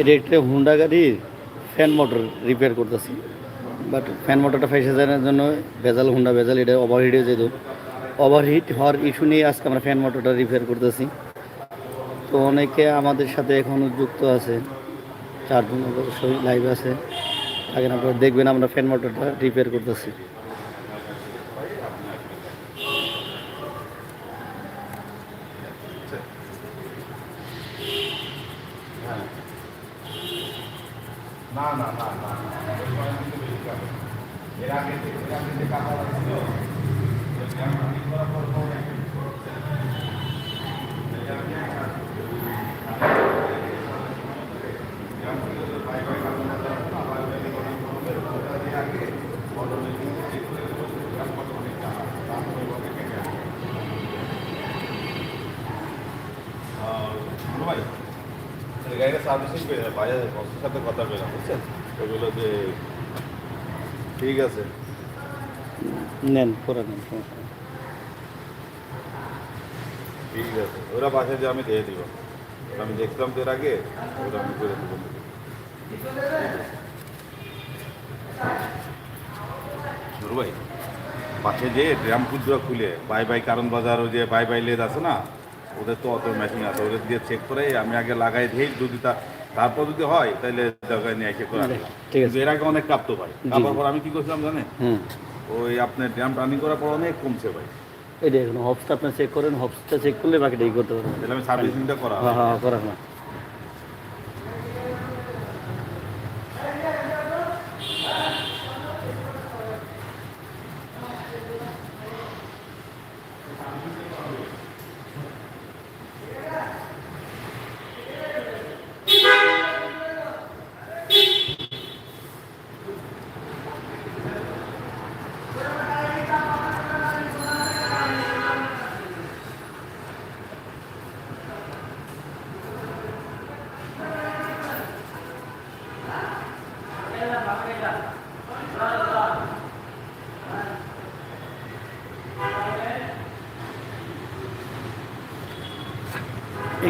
এটা একটা হুন্ডা গাড়ির ফ্যান মোটর রিপেয়ার করতেছি। বাট ফ্যান মোটরটা ফেসে যাওয়ার জন্য ভেজাল, হুন্ডা ভেজাল, এটা ওভারহিট হয়ে যেত। ওভারহিট হওয়ার ইস্যু নিয়ে আজকে আমরা ফ্যান মোটরটা রিপেয়ার করতেছি। তো অনেকে আমাদের সাথে এখনও যুক্ত আছে। চারজন অবশ্যই লাইভ আছে। এখন আপনারা দেখবেন আমরা ফ্যান মোটরটা রিপেয়ার করতেছি। না না না না। এর আগে এর আগে যে কাটা ছিল ভাই এই গাড়িটা সার্ভিসিং করে দেয় বাজারে বসের সাথে কথা বললাম বুঝছেন? যে ঠিক আছে। নেন করে নেন। ঠিক আছে ওরা বাসায় যে আমি দিয়ে দিব। আমি দেখতাম তো এর আগে ওরা আমি করে দেবো। ভাই পাশে যে ড্রাম খুলে বাই বাই কারণ বাজার ওই যে বাই বাই লেদ আছে না ওদের তো অত মেশিন আছে ওদের দিয়ে চেক করে আমি আগে লাগাই দিই যদি তা তারপর যদি হয় তাহলে দরকার নিয়ে এসে করে ঠিক আছে। কিন্তু এর আগে অনেক কাঁপতো ভাই। তারপর পর আমি কি করছিলাম জানেন? ওই আপনার ড্যাম রানিং করার পর অনেক কমছে ভাই। এই দেখুন হবসটা আপনি চেক করেন হবসটা চেক করলে বাকিটা ই করতে পারবেন। তাহলে আমি সার্ভিসিংটা করা হ্যাঁ হ্যাঁ করা না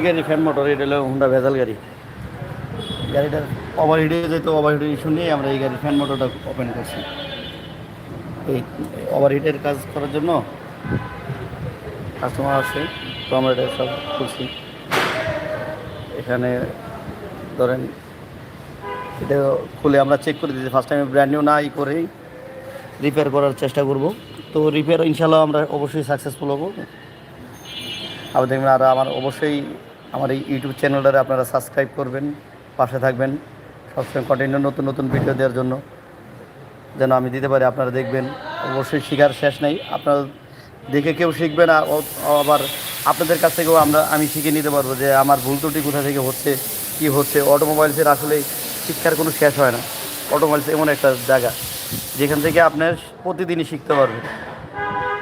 গাড়ি ফ্যান মোটর, এটা হলো হুন্ডা ভেজাল গাড়ি। গাড়িটার ওভারহিট যেত ওভারহিট ইস্যু নিয়ে আমরা এই গাড়ির ফ্যান মোটরটা ওপেন করছি। এই ওভারহিটের কাজ করার জন্য কাস্টমার আছে তো আমরা এটা সব করছি এখানে ধরেন, এটা খুলে আমরা চেক করে দিচ্ছি ফার্স্ট টাইমে ব্র্যান্ড নিউ না ই করেই রিপেয়ার করার চেষ্টা করব। তো রিপেয়ার ইনশাল্লাহ আমরা অবশ্যই সাকসেসফুল হব। আবার দেখবেন আর আমার অবশ্যই আমার এই ইউটিউব চ্যানেলটারে আপনারা সাবস্ক্রাইব করবেন, পাশে থাকবেন, সবসময় কন্টিনিউ নতুন নতুন ভিডিও দেওয়ার জন্য। যেন আমি দিতে পারি, আপনারা দেখবেন, অবশ্যই শেখার শেষ নেই। আপনারা দেখে কেউ শিখবেন আর ও- আবার আপনাদের কাছ থেকেও আমরা, আমি শিখে নিতে পারব যে আমার ভুল ত্রুটি কোথা থেকে হচ্ছে, কি হচ্ছে। অটোমোবাইলসের আসলে শিক্ষার কোনো শেষ হয় না। অটোমোবাইলস এমন একটা জায়গা, যেখান থেকে আপনার প্রতিদিনই শিখতে পারবেন।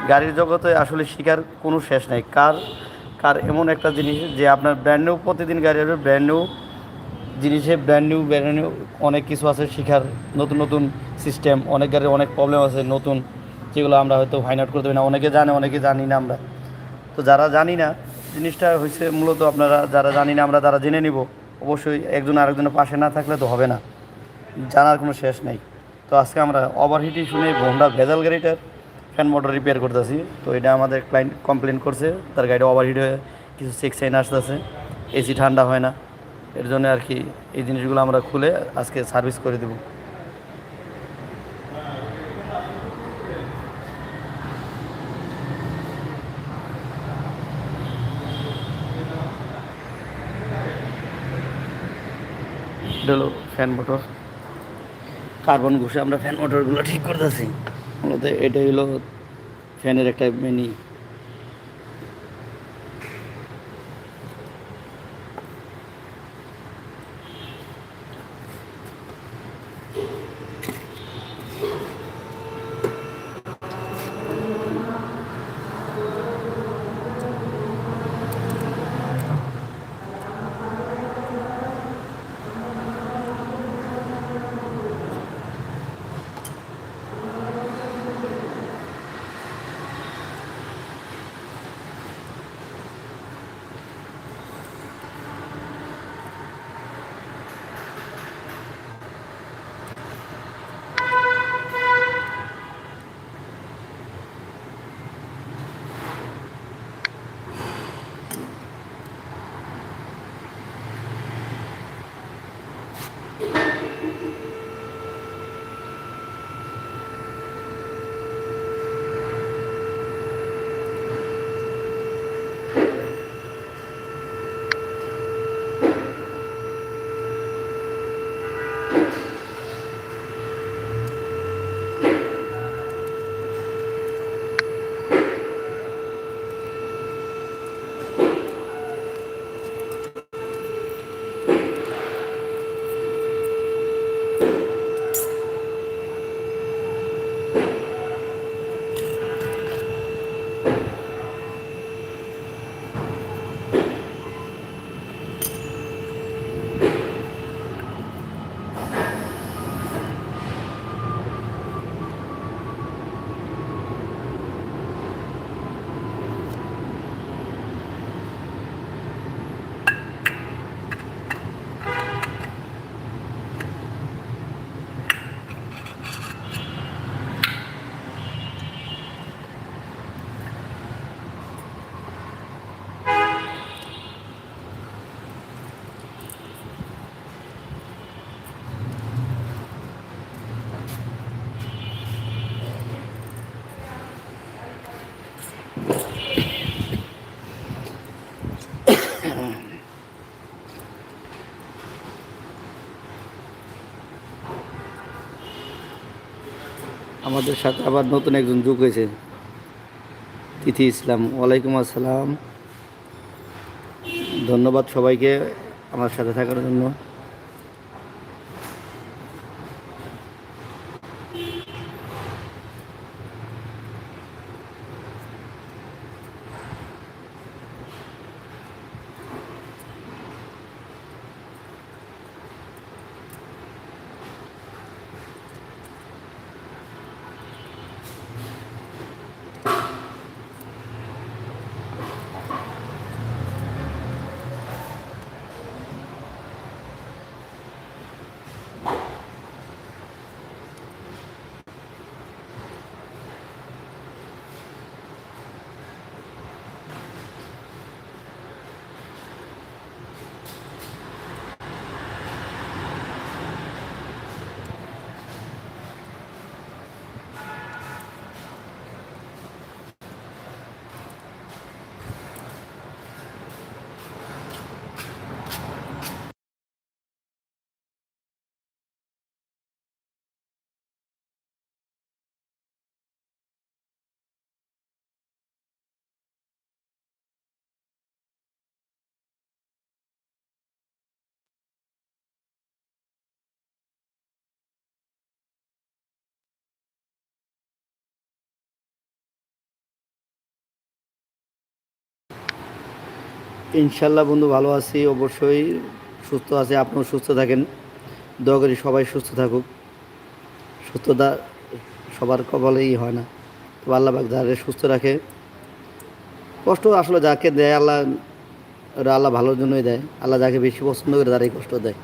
গাড়ির জগতে আসলে শেখার কোনো শেষ নেই। কার কার এমন একটা জিনিস যে আপনার ব্র্যান্ড নিউ প্রতিদিন গাড়ি আসবে ব্র্যান্ড নিউ জিনিসে ব্র্যান্ড নিউ ব্র্যান্ড নিউ অনেক কিছু আছে শেখার, নতুন নতুন সিস্টেম অনেক গাড়ির অনেক প্রবলেম আছে নতুন, যেগুলো আমরা হয়তো ফাইন্ড আউট করতে পারি না। অনেকে জানে, অনেকে জানি না আমরা। তো যারা জানি না, জিনিসটা হচ্ছে মূলত আপনারা যারা জানি না আমরা, তারা জেনে নিব। অবশ্যই একজন আরেকজনের পাশে না থাকলে তো হবে না। জানার কোনো শেষ নেই। তো আজকে আমরা ওভারহিটিং শুনে হোন্ডা ভেজাল গাড়িটার ফ্যান মোটর রিপেয়ার করতেছি। তো এটা আমাদের ক্লায়েন্ট কমপ্লেন করছে, তার গাড়িটা ওভারহিট হয়ে কিছু চেক সাইন আসতেছে। এসি ঠান্ডা হয় না। এর জন্য আর কি এই জিনিসগুলো আমরা খুলে আজকে সার্ভিস করে দেবো। ফ্যান মোটর কার্বন ঘুষে আমরা ফ্যান মোটরগুলো ঠিক করতেছি। মূলত এটা হলো ফ্যানের একটা মেনি আমাদের সাথে আবার নতুন একজন যোগ হয়েছে। তিথি ইসলাম, ওয়ালাইকুম আসসালাম। ধন্যবাদ সবাইকে আমার সাথে থাকার জন্য। ইনশাল্লাহ বন্ধু, ভালো আছি, অবশ্যই সুস্থ আছে। আপনিও সুস্থ থাকেন। দয়া করি সবাই সুস্থ থাকুক। সুস্থতা সবার কপালেই হয় না। তো আল্লাহ পাক যাকে সুস্থ রাখে, কষ্ট আসলে যাকে দেয়, আল্লাহ আল্লাহ ভালোর জন্যই দেয়। আল্লাহ যাকে বেশি পছন্দ করে তারাই কষ্ট দেয়।